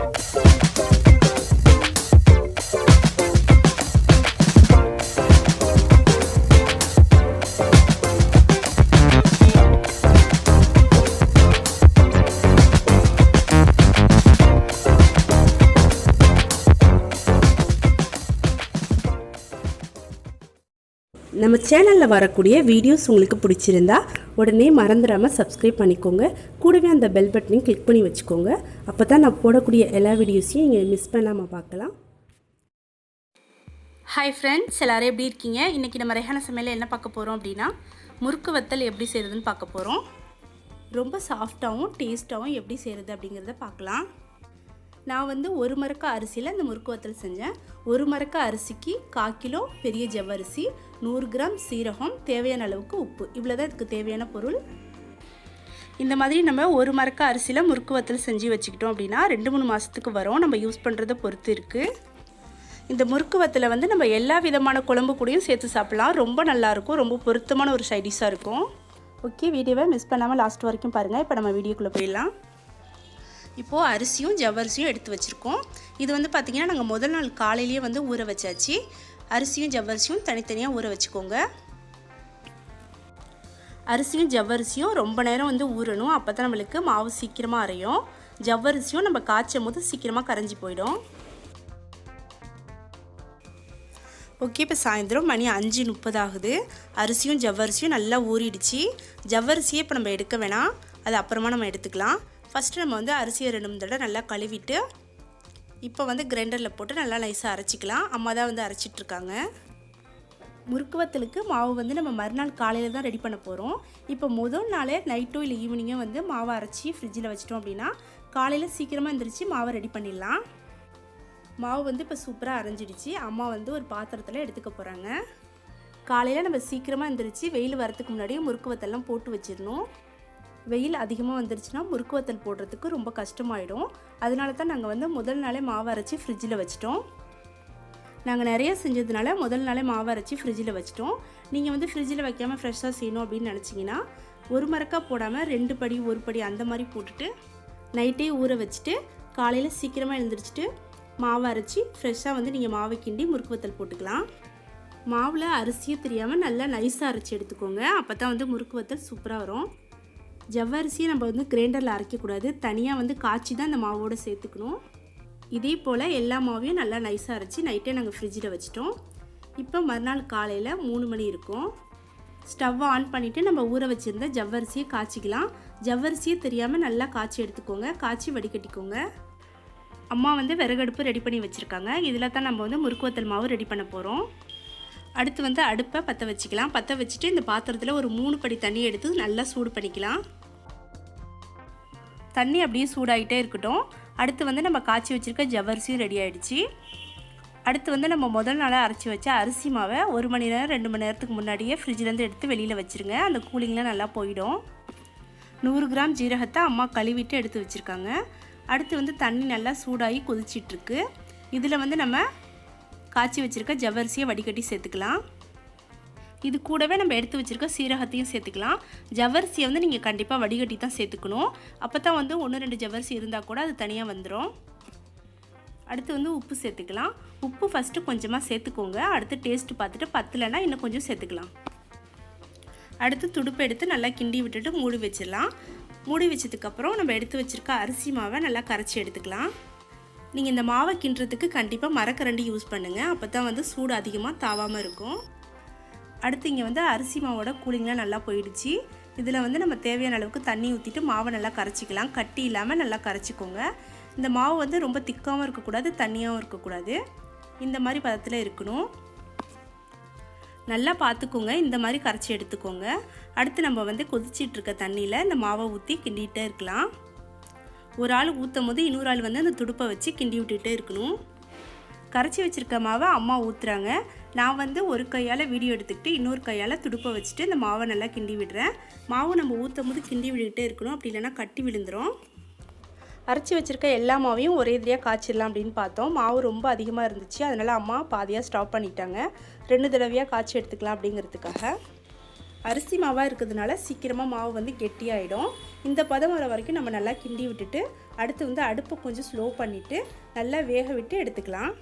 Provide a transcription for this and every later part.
Thank you. நம்ம சேனலில் வரக்கூடிய வீடியோஸ் உங்களுக்கு பிடிச்சிருந்தா உடனே மறந்துடாமல் சப்ஸ்கிரைப் பண்ணிக்கோங்க. கூடவே அந்த பெல் பட்டனையும் கிளிக் பண்ணி வச்சுக்கோங்க. அப்போ தான் நான் போடக்கூடிய எல்லா வீடியோஸையும் நீங்கள் மிஸ் பண்ணாமல் பார்க்கலாம். ஹாய் ஃப்ரெண்ட்ஸ் எல்லோரும் எப்படி இருக்கீங்க? இன்றைக்கி நம்ம ரெஹான சமையலில் என்ன பார்க்க போகிறோம் அப்படின்னா முறுக்கு வத்தல் எப்படி செய்கிறதுன்னு பார்க்க போகிறோம் ரொம்ப சாஃப்டாகவும் டேஸ்ட்டாகவும் எப்படி செய்கிறது அப்படிங்கிறத பார்க்கலாம். நான் வந்து ஒரு மரக்க அரிசியில் இந்த முறுக்கு வத்தல் செஞ்சேன். ஒரு மரக்க அரிசிக்கு கால் கிலோ பெரிய ஜவ்வரிசி நூறு கிராம் சீரகம் தேவையான அளவுக்கு உப்பு. இவ்வளோ தான் இதுக்கு தேவையான பொருள். இந்த மாதிரி நம்ம ஒரு மரக்க அரிசியில் முறுக்கு வத்தல் செஞ்சு வச்சுக்கிட்டோம் அப்படின்னா ரெண்டு மூணு மாதத்துக்கு வரும். நம்ம யூஸ் பண்ணுறத பொறுத்து இருக்குது இந்த முறுக்கு வத்தலை வந்து நம்ம எல்லா விதமான குழம்பு கூடயும் சேர்த்து சாப்பிட்லாம். ரொம்ப நல்லாயிருக்கும் ரொம்ப பொருத்தமான ஒரு சைடிஷாக இருக்கும். ஓகே வீடியோவை மிஸ் பண்ணாமல் லாஸ்ட் வரைக்கும் பாருங்கள் இப்போ நம்ம வீடியோக்குள்ளே போயிடலாம். இப்போது அரிசியும் ஜவ்வரிசியும் எடுத்து வச்சுருக்கோம். இது வந்து பார்த்திங்கன்னா நாங்கள் முதல் நாள் காலையிலேயே வந்து ஊற வச்சாச்சு. அரிசியும் ஜவ்வரிசியும் தனித்தனியாக ஊற வச்சுக்கோங்க. அரிசியும் ஜவ்வரிசியும் ரொம்ப நேரம் வந்து ஊறணும். அப்போ தான் நம்மளுக்கு மாவு சீக்கிரமாக அரையும். ஜவ்வரிசியும் நம்ம காய்ச்சும் போது சீக்கிரமாக கரைஞ்சி போயிடும். ஓகே இப்போ சாயந்தரம் மணி அஞ்சு முப்பது ஆகுது. அரிசியும் ஜவ்வரிசியும் நல்லா ஊறிடுச்சு. ஜவ்வரிசியை இப்போ நம்ம எடுக்க வேணாம். அது அப்புறமா நம்ம எடுத்துக்கலாம். ஃபஸ்ட்டு நம்ம வந்து அரிசியை ரெண்டு மூணு தடவை நல்லா கழுவிட்டு இப்போ வந்து கிரைண்டரில் போட்டு நல்லா நைஸாக அரைச்சிக்கலாம். அம்மா தான் வந்து அரைச்சிட்ருக்காங்க. முறுக்கு வத்தலுக்கு மாவு வந்து நம்ம மறுநாள் காலையில் தான் ரெடி பண்ண போகிறோம் இப்போ முதல் நாளே நைட்டோ இல்லை ஈவினிங்கோ வந்து மாவை அரைச்சி ஃப்ரிட்ஜில் வச்சிட்டோம் அப்படின்னா காலையில் சீக்கிரமாக எழுந்திரிச்சு மாவை ரெடி பண்ணிடலாம். மாவு வந்து இப்போ சூப்பராக அரைஞ்சிடுச்சு. அம்மா வந்து ஒரு பாத்திரத்தில் எடுத்துக்க போகிறாங்க காலையில் நம்ம சீக்கிரமாக எழுந்திரிச்சு வெயில் வரத்துக்கு முன்னாடியே முறுக்கு வத்தல்லாம் போட்டு வச்சிடணும். வெயில் அதிகமாக வந்துருச்சுன்னா முறுக்கு வத்தல் போடுறதுக்கு ரொம்ப கஷ்டமாயிடும். அதனால தான் நாங்கள் வந்து முதல் நாளே மாவு அரைச்சி ஃப்ரிட்ஜில் வச்சிட்டோம். நாங்கள் நிறைய செஞ்சதுனால முதல் நாளே மாவு அரைச்சி ஃப்ரிட்ஜில் வச்சிட்டோம். நீங்கள் வந்து ஃப்ரிட்ஜில் வைக்காமல் ஃப்ரெஷ்ஷாக செய்யணும் அப்படின்னு நினச்சிங்கன்னா ஒரு மரக்காய் போடாமல் ரெண்டு படி ஒரு படி அந்த மாதிரி போட்டுட்டு நைட்டே ஊற வச்சுட்டு காலையில் சீக்கிரமாக எழுந்திரிச்சிட்டு மாவு அரைச்சி ஃப்ரெஷ்ஷாக வந்து நீங்கள் மாவை கிண்டி முறுக்கு வத்தல் போட்டுக்கலாம். மாவில் அரிசியும் தெரியாமல் நல்லா நைஸாக அரைச்சி எடுத்துக்கோங்க. அப்போ தான் வந்து முறுக்கு வத்தல் சூப்பராக வரும். ஜவ்வரிசியை நம்ம வந்து கிரைண்டரில் அரைக்கக்கூடாது. தனியாக வந்து காய்ச்சி தான் இந்த மாவோடு சேர்த்துக்கணும். இதே போல் எல்லா மாவையும் நல்லா நைஸாக அரைச்சி நைட்டே நாங்கள் ஃப்ரிட்ஜில் வச்சிட்டோம். இப்போ மறுநாள் காலையில் மூணு மணி இருக்கும். ஸ்டவ் ஆன் பண்ணிவிட்டு நம்ம ஊற வச்சுருந்த ஜவ்வரிசியை காய்ச்சிக்கலாம். ஜவ்வரிசியை தெரியாமல் நல்லா காய்ச்சி எடுத்துக்கோங்க. காய்ச்சி வடிகட்டிக்கோங்க. அம்மா வந்து விறகடுப்பு ரெடி பண்ணி வச்சுருக்காங்க. இதில் தான் நம்ம வந்து முறுக்குவத்தல் மாவு ரெடி பண்ண போகிறோம் அடுத்து வந்து அடுப்பை பற்ற வச்சுக்கலாம். பற்ற வச்சுட்டு இந்த பாத்திரத்தில் ஒரு மூணு படி தண்ணி எடுத்து நல்லா சூடு பண்ணிக்கலாம். தண்ணி அப்படியே சூடாகிட்டே இருக்கட்டும். அடுத்து வந்து நம்ம காய்ச்சி வச்சுருக்க ஜவ்வரிசியும் ரெடி ஆகிடுச்சு அடுத்து வந்து நம்ம முதல் நாளாக அரைச்சி வச்ச அரிசி மாவை ஒரு மணி நேரம் ரெண்டு மணி நேரத்துக்கு முன்னாடியே ஃப்ரிட்ஜிலேருந்து எடுத்து வெளியில் வச்சுருங்க. அந்த கூலிங்லாம் நல்லா போயிடும். நூறு கிராம் ஜீரகத்தை அம்மா கழுவிட்டு எடுத்து வச்சுருக்காங்க. அடுத்து வந்து தண்ணி நல்லா சூடாகி கொதிச்சிட்ருக்கு. இதில் வந்து நம்ம காய்ச்சி வச்சுருக்க ஜவ்வரிசியை வடிகட்டி சேர்த்துக்கலாம். இது கூடவே நம்ம எடுத்து வச்சுருக்க சீரகத்தையும் சேர்த்துக்கலாம். ஜவ்வரிசியை வந்து நீங்கள் கண்டிப்பாக வடிகட்டி தான் சேர்த்துக்கணும். அப்போ தான் வந்து ஒன்று ரெண்டு ஜவ்வரிசி இருந்தால் கூட அது தனியாக வந்துடும் அடுத்து வந்து உப்பு சேர்த்துக்கலாம். உப்பு ஃபஸ்ட்டு கொஞ்சமாக சேர்த்துக்கோங்க. அடுத்து டேஸ்ட்டு பார்த்துட்டு பத்தலைன்னா இன்னும் கொஞ்சம் சேர்த்துக்கலாம். அடுத்து துடுப்பு எடுத்து நல்லா கிண்டி விட்டுட்டு மூடி வச்சிடலாம். மூடி வச்சதுக்கப்புறம் நம்ம எடுத்து வச்சுருக்க அரிசி மாவை நல்லா கரைச்சி எடுத்துக்கலாம். நீங்கள் இந்த மாவை கிண்டுறதுக்கு கண்டிப்பாக மரக்கரண்டி யூஸ் பண்ணுங்கள் அப்போ தான் வந்து சூடு அதிகமாக தாவாமல் இருக்கும். அடுத்து இங்கே வந்து அரிசி மாவோட கூலிங்லாம் நல்லா போயிடுச்சு. இதில் வந்து நம்ம தேவையான அளவுக்கு தண்ணி ஊற்றிட்டு மாவை நல்லா கரைச்சிக்கலாம். கட்டி இல்லாமல் நல்லா கரைச்சிக்கோங்க. இந்த மாவு வந்து ரொம்ப திக்காகவும் இருக்கக்கூடாது தண்ணியாகவும் இருக்கக்கூடாது. இந்த மாதிரி பதத்தில் இருக்கணும். நல்லா பார்த்துக்கோங்க இந்த மாதிரி கரைச்சி எடுத்துக்கோங்க. அடுத்து நம்ம வந்து கொதிச்சிட்ருக்க தண்ணியில் இந்த மாவை ஊற்றி கிண்டிகிட்டே இருக்கலாம். ஒரு ஆள் ஊற்றும் போது இன்னொரு ஆள் வந்து அந்த துடுப்பை வச்சு கிண்டி விட்டுகிட்டே இருக்கணும். கரைச்சி வச்சுருக்க மாவை அம்மா ஊற்றுறாங்க நான் வந்து ஒரு கையால் வீடியோ எடுத்துக்கிட்டு இன்னொரு கையால் துடுப்பை வச்சுட்டு இந்த மாவை நல்லா கிண்டி விடுறேன். மாவு நம்ம ஊற்றும் போது கிண்டி விட்டுக்கிட்டே இருக்கணும். அப்படி இல்லைன்னா கட்டி விழுந்துடும் அரைச்சி வச்சுருக்க எல்லா மாவையும் ஒரே இதிலையாக காய்ச்சிடலாம் அப்படின்னு பார்த்தோம். மாவு ரொம்ப அதிகமாக இருந்துச்சு. அதனால் அம்மா பாதியாக ஸ்டாப் பண்ணிட்டாங்க. ரெண்டு தடவையாக காய்ச்சி எடுத்துக்கலாம் அப்படிங்கிறதுக்காக. அரிசி மாவாக இருக்கிறதுனால சீக்கிரமாக மாவு வந்து கெட்டியாயிடும். இந்த பதம் வர வரைக்கும் நம்ம நல்லா கிண்டி விட்டுட்டு அடுத்து வந்து அடுப்பை கொஞ்சம் ஸ்லோ பண்ணிவிட்டு நல்லா வேக விட்டு எடுத்துக்கலாம்.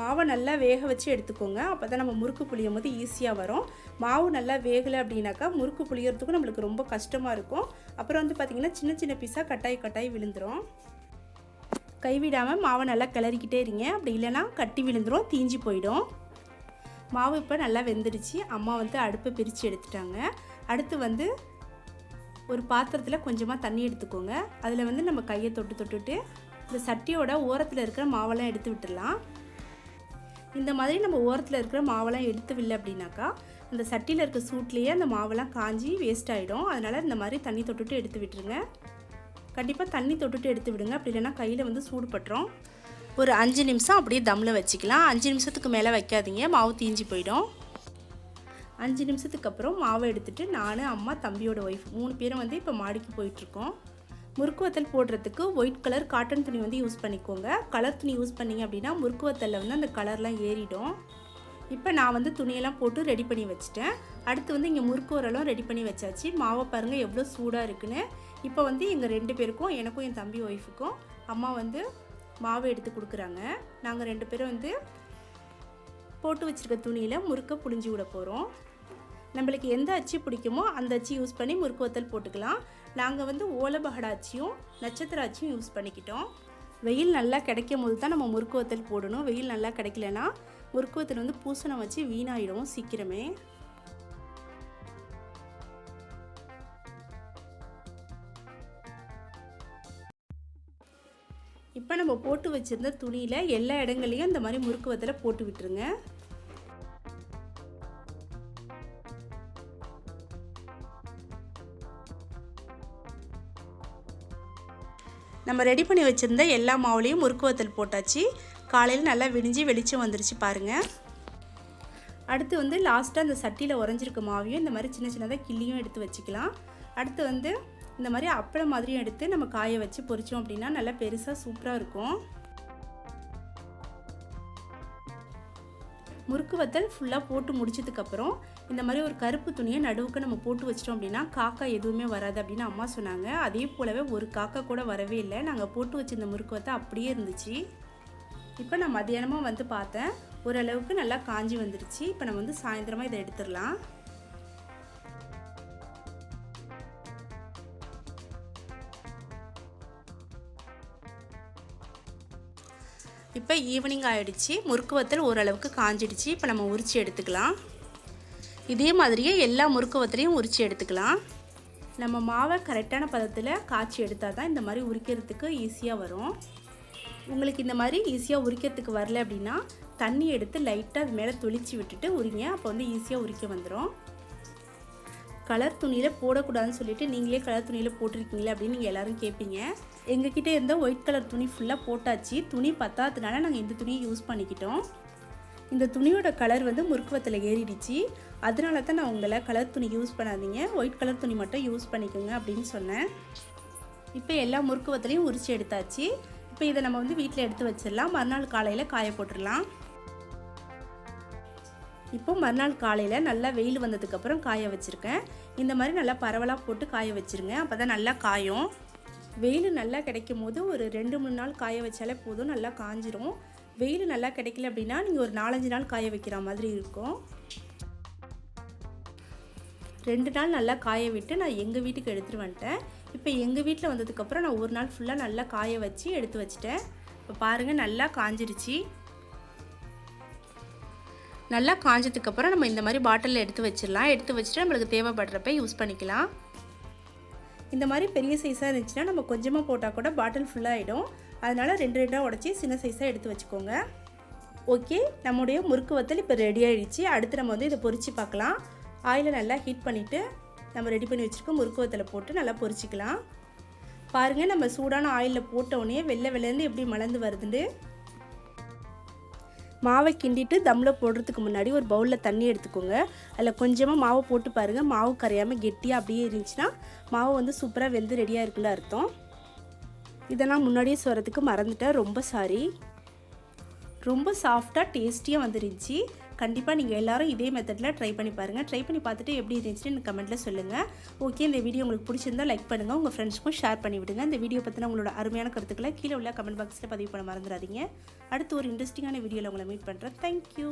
மாவை நல்லா வேக வச்சு எடுத்துக்கோங்க. அப்போ தான் நம்ம முறுக்கு புளியும் போது ஈஸியாக வரும். மாவு நல்லா வேகலை அப்படின்னாக்கா முறுக்கு புளியறதுக்கும் நம்மளுக்கு ரொம்ப கஷ்டமாக இருக்கும். அப்புறம் வந்து பார்த்திங்கன்னா சின்ன சின்ன பீஸாக கட்டாய் கட்டாய் விழுந்துடும் கைவிடாமல் மாவை நல்லா கிளறிக்கிட்டே இருங்க. அப்படி இல்லைன்னா கட்டி விழுந்துடும் தீஞ்சு போயிடும். மாவு இப்போ நல்லா வெந்துடுச்சு. அம்மா வந்து அடுப்பை பிரித்து எடுத்துட்டாங்க. அடுத்து வந்து ஒரு பாத்திரத்தில் கொஞ்சமாக தண்ணி எடுத்துக்கோங்க. அதில் வந்து நம்ம கையை தொட்டு தொட்டுட்டு இந்த சட்டியோட ஓரத்தில் இருக்கிற மாவெல்லாம் எடுத்து விட்டுடலாம் இந்த மாதிரி நம்ம ஓரத்தில் இருக்கிற மாவெல்லாம் எடுத்துவில்லை அப்படின்னாக்கா அந்த சட்டியில் இருக்க சூட்லேயே அந்த மாவெல்லாம் காஞ்சி வேஸ்ட் ஆகிடும் அதனால் இந்த மாதிரி தண்ணி தொட்டுட்டு எடுத்து விட்டுருங்க. கண்டிப்பாக தண்ணி தொட்டுட்டு எடுத்து விடுங்க. அப்படி இல்லைன்னா கையில் வந்து சூடு பட்டுரும் ஒரு அஞ்சு நிமிஷம் அப்படியே தம்மில் வச்சுக்கலாம். அஞ்சு நிமிஷத்துக்கு மேலே வைக்காதீங்க. மாவு தீஞ்சு போயிடும். அஞ்சு நிமிஷத்துக்கு அப்புறம் மாவை எடுத்துகிட்டு நான் அம்மா தம்பியோட ஒய்ஃப் மூணு பேரும் வந்து இப்போ மாடிக்கு போயிட்டுருக்கோம் முறுக்கு வத்தல் போடுறதுக்கு ஒயிட் கலர் காட்டன் துணி வந்து யூஸ் பண்ணிக்கோங்க. கலர் துணி யூஸ் பண்ணிங்க அப்படின்னா முறுக்கு வத்தலில் வந்து அந்த கலர்லாம் ஏறிடும். இப்போ நான் வந்து துணியெல்லாம் போட்டு ரெடி பண்ணி வச்சுட்டேன். அடுத்து வந்து இங்கே முறுக்கு உரலும் ரெடி பண்ணி வச்சாச்சு. மாவை பாருங்கள் எவ்வளோ சூடாக இருக்குன்னு. இப்போ வந்து எங்கள் ரெண்டு பேருக்கும் எனக்கும் என் தம்பி ஒய்ஃபுக்கும் அம்மா வந்து மாவு எடுத்து கொடுக்குறாங்க. நாங்கள் ரெண்டு பேரும் வந்து போட்டு வச்சுருக்க துணியில் முறுக்கை புழிஞ்சு விட போகிறோம் நம்மளுக்கு எந்த அச்சு பிடிக்குமோ அந்த அச்சு யூஸ் பண்ணி முறுக்கு வத்தல் போட்டுக்கலாம். நாங்கள் வந்து ஓலபகடா அச்சியும் நட்சத்திர அச்சியும் யூஸ் பண்ணிக்கிட்டோம். வெயில் நல்லா கிடைக்கும் போது தான் நம்ம முறுக்கு வத்தல் போடணும். வெயில் நல்லா கிடைக்கலனா முறுக்கு வத்தல் வந்து பூசணம் வச்சு வீணாயிடும் சீக்கிரமே. இப்போ நம்ம போட்டு வச்சுருந்த துணியில் எல்லா இடங்களையும் இந்த மாதிரி முறுக்கு வத்தலை போட்டு விட்டுருங்க. நம்ம ரெடி பண்ணி வச்சுருந்த எல்லா மாவுலேயும் முறுக்கு வத்தல் போட்டாச்சு. காலையில் நல்லா விடிஞ்சு வெளிச்சம் வந்துருச்சு பாருங்கள் அடுத்து வந்து லாஸ்ட்டாக அந்த சட்டியில் உறைஞ்சிருக்க மாவையும் இந்த மாதிரி சின்ன சின்னதாக கிள்ளியும் எடுத்து வச்சுக்கலாம். அடுத்து வந்து இந்த மாதிரி அப்பளம் மாதிரியும் எடுத்து நம்ம காய வச்சு பொரிச்சோம் அப்படின்னா நல்லா பெருசாக சூப்பராக இருக்கும். முறுக்கு வத்தல் ஃபுல்லாக போட்டு முடிச்சதுக்கப்புறம் இந்த மாதிரி ஒரு கருப்பு துணியை நடுவுக்கு நம்ம போட்டு வச்சிட்டோம் அப்படின்னா காக்கா எதுவுமே வராது அப்படின்னு அம்மா சொன்னாங்க. அதே போலவே ஒரு காக்கா கூட வரவே இல்லை. நாங்கள் போட்டு வச்சிருந்த முறுக்கு வத்தல் அப்படியே இருந்துச்சு. இப்போ நான் மத்தியானமாக வந்து பார்த்தேன். ஓரளவுக்கு நல்லா காஞ்சி வந்துருச்சு. இப்போ நம்ம வந்து சாயந்தரமாக இதை எடுத்துடலாம். இப்போ ஈவினிங் ஆகிடுச்சு முறுக்கு வத்தல் ஓரளவுக்கு காஞ்சிடுச்சு. இப்போ நம்ம உரித்து எடுத்துக்கலாம். இதே மாதிரியே எல்லா முறுக்கு வத்தலையும் உரித்து எடுத்துக்கலாம். நம்ம மாவை கரெக்டான பதத்தில் காய்ச்சி எடுத்தால் தான் இந்த மாதிரி உரிக்கிறதுக்கு ஈஸியாக வரும். உங்களுக்கு இந்த மாதிரி ஈஸியாக உரிக்கிறதுக்கு வரல அப்படின்னா தண்ணி எடுத்து லைட்டாக அது மேலே தொளிச்சு விட்டுட்டு உரிங்க. அப்போ வந்து ஈஸியாக உரிக்க வந்துடும் கலர் துணியில் போடக்கூடாதுன்னு சொல்லிட்டு நீங்களே கலர் துணியில் போட்டிருக்கீங்களே அப்படின்னு நீங்கள் எல்லோரும் கேட்பீங்க எங்ககிட்ட இருந்த ஒயிட் கலர் துணி ஃபுல்லாக போட்டாச்சு. துணி பத்தாததுனால நாங்கள் இந்த துணியை யூஸ் பண்ணிக்கிட்டோம். இந்த துணியோட கலர் வந்து முறுக்குவத்தில் ஏறிடுச்சு. அதனால தான் நான் உங்களை கலர் துணி யூஸ் பண்ணாதீங்க. ஒயிட் கலர் துணி மட்டும் யூஸ் பண்ணிக்கோங்க அப்படின்னு சொன்னேன். இப்போ எல்லா முறுக்குவத்துலேயும் உரிச்சு எடுத்தாச்சு. இப்போ இதை நம்ம வந்து வீட்டில் எடுத்து வச்சிடலாம். மறுநாள் காலையில் காய போட்டுடலாம். இப்போ மறுநாள் காலையில் நல்லா வெயில் வந்ததுக்கப்புறம் காய வச்சுருக்கேன். இந்த மாதிரி நல்லா பரவலாக போட்டு காய வச்சுருங்க. அப்போ தான் நல்லா காயும். வெயில் நல்லா கிடைக்கும் போது ஒரு ரெண்டு மூணு நாள் காய வச்சாலே போதும். நல்லா காஞ்சிரும். வெயில் நல்லா கிடைக்கல அப்படின்னா நீங்கள் ஒரு நாலஞ்சு நாள் காய வைக்கிற மாதிரி இருக்கும். ரெண்டு நாள் நல்லா காய விட்டு நான் எங்கள் வீட்டுக்கு எடுத்துகிட்டு வந்துட்டேன். இப்போ எங்கள் வீட்டில் வந்ததுக்கப்புறம் நான் ஒரு நாள் ஃபுல்லாக நல்லா காய வச்சு எடுத்து வச்சிட்டேன். இப்போ பாருங்கள் நல்லா காஞ்சிருச்சு. நல்லா காஞ்சதுக்கப்புறம் நம்ம இந்த மாதிரி பாட்டிலில் எடுத்து வச்சிடலாம். எடுத்து வச்சுட்டு நம்மளுக்கு தேவைப்படுறப்ப யூஸ் பண்ணிக்கலாம். இந்த மாதிரி பெரிய சைஸாக இருந்துச்சுன்னா நம்ம கொஞ்சமாக போட்டால் கூட பாட்டில் ஃபுல்லாக ஆகிடும் அதனால் ரெண்டு ரெண்டாக உடச்சி சின்ன சைஸாக எடுத்து வச்சுக்கோங்க. ஓகே நம்முடைய முறுக்கு வத்தல் இப்போ ரெடி ஆகிடுச்சு அடுத்து நம்ம வந்து இதை பொறிச்சு பார்க்கலாம். ஆயிலை நல்லா ஹீட் பண்ணிவிட்டு நம்ம ரெடி பண்ணி வச்சுருக்க முறுக்கு வத்தலை போட்டு நல்லா பொறிச்சிக்கலாம் பாருங்கள் நம்ம சூடான ஆயிலில் போட்ட வெள்ளை வெள்ளேருந்து எப்படி மலர்ந்து வருதுன்னு. மாவை கிண்டிட்டு தம்மில் போடுறதுக்கு முன்னாடி ஒரு பவுலில் தண்ணி எடுத்துக்கோங்க. அதில் கொஞ்சமாக மாவு போட்டு பாருங்கள் மாவு கரையாமல் கெட்டியாக அப்படியே இருந்துச்சுன்னா மாவு வந்து சூப்பராக வெந்து ரெடியாக இருக்குன்னு அர்த்தம். இதெல்லாம் முன்னாடியே சொல்கிறதுக்கு மறந்துட்டேன். ரொம்ப சாரி ரொம்ப சாஃப்டாக டேஸ்டியாக வந்துருந்துச்சு கண்டிப்பாக நீங்கள் எல்லாரும் இதே மெத்தடில் ட்ரை பண்ணி பாருங்கள் ட்ரை பண்ணி பார்த்துட்டு எப்படி இருந்துச்சுன்னு எனக்கு கமெண்ட்டில் சொல்லுங்கள் ஓகே இந்த வீடியோ உங்களுக்கு பிடிச்சிருந்தா லைக் பண்ணுங்கள் உங்கள் ஃப்ரெண்ட்ஸ்க்கும் ஷேர் பண்ணி விடுங்க. இந்த வீடியோ பற்றின உங்களோட அருமையான கருத்துக்களை கீழே உள்ள கமெண்ட் பாக்ஸில் பதிவு பண்ண மறந்துடாதீங்க. அடுத்து ஒரு இன்ட்ரெஸ்டிங்கான வீடியோவில் உங்களை மீட் பண்ணுறேன் தேங்க்யூ